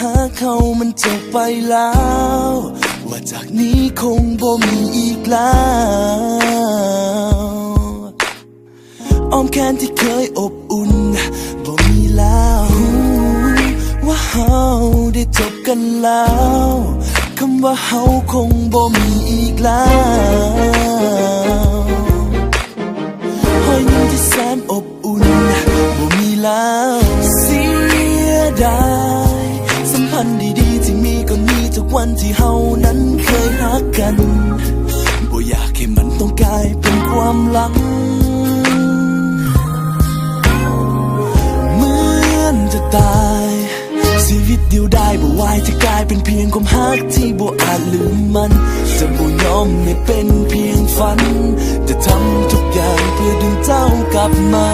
หาเขามันจบไปแล้ว ว่าจากนี้คงบ่มีอีกแล้วอ้อมแขนที่เคยอบอุ่นบ่มีแล้วว่าเฮาได้จบกันแล้วคำว่าเฮาคงบ่มีอีกแล้วหอยยิ้มที่แสนอบอุ่นบ่มีแล้วเสียดาย วันที่เฮานั้นเคยรักกันบ่อยากให้มันต้องกลายเป็นความหลัง เหมือนจะตาย ชีวิตเดียวได้บ่ไหวจะกลายเป็นเพียงความฮักที่บ่อาจลืมมัน จะบ่ยอมให้เป็นเพียงฝัน จะทำทุกอย่างเพื่อดึงเจ้ากลับมา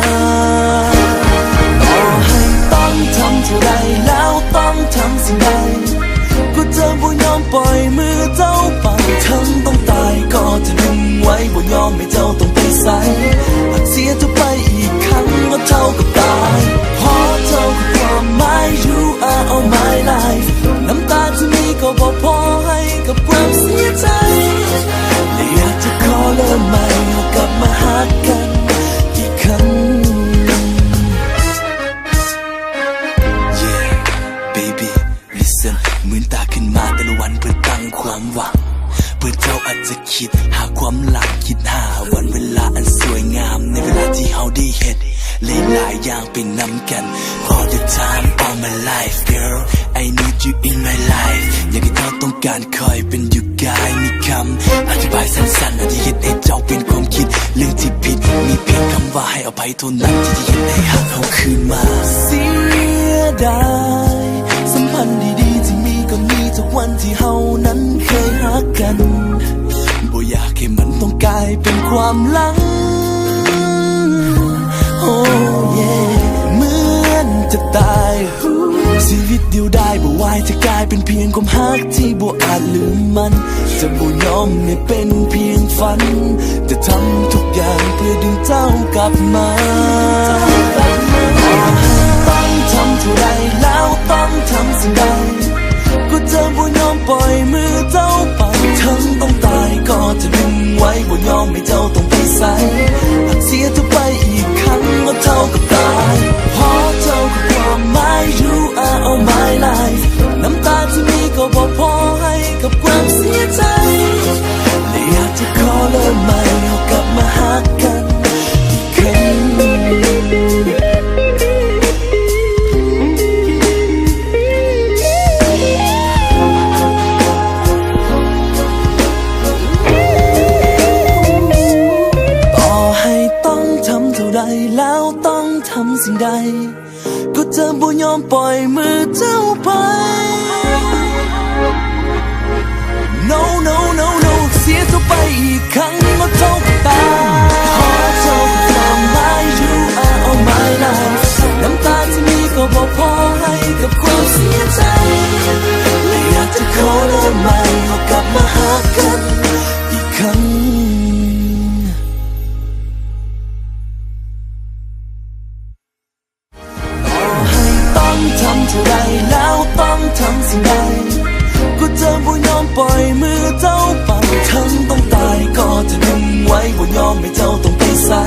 ความหวังเพื่อเจ้าอาจจะคิดหาความหลักคิดหาวันเวลาอันสวยงาม ในเวลาที่เฮาได้เฮ็ดหลายๆอย่างเป็นนำกัน All the time all my life girl I need you in my life อยากให้เธอต้องการคอยเป็นอยู่กายมีคำอธิบายสั้นๆอธิเหตุให้เจ้าเป็นความคิด เรื่องที่ผิดมีเพียงคำว่าให้อภัยเท่านั้นที่จะเห็นให้หักเขาคืนมาเสียดาย ที่เฮานั้นเคยรักกันบ่อยากให้มันต้องกลายเป็นความหลัง โอ้เย่เหมือนจะตายชีวิตเดียวได้บ่ไหวจะกลายเป็นเพียงความฮักที่บ่อาจลืมมัน จะบ่ยอมให้เป็นเพียงฝัน จะทำทุกอย่างเพื่อดึงเจ้ากลับมา ต้องทำเท่าไรแล้วต้องทำสิ่งใด ก็จะบ่ยอมปล่อยมือเจ้าไป ปล่อยมือเจ้าไปั่งต้องตายก็จะดึงไว้ว่ายอมให้เจ้าต้องไปใส่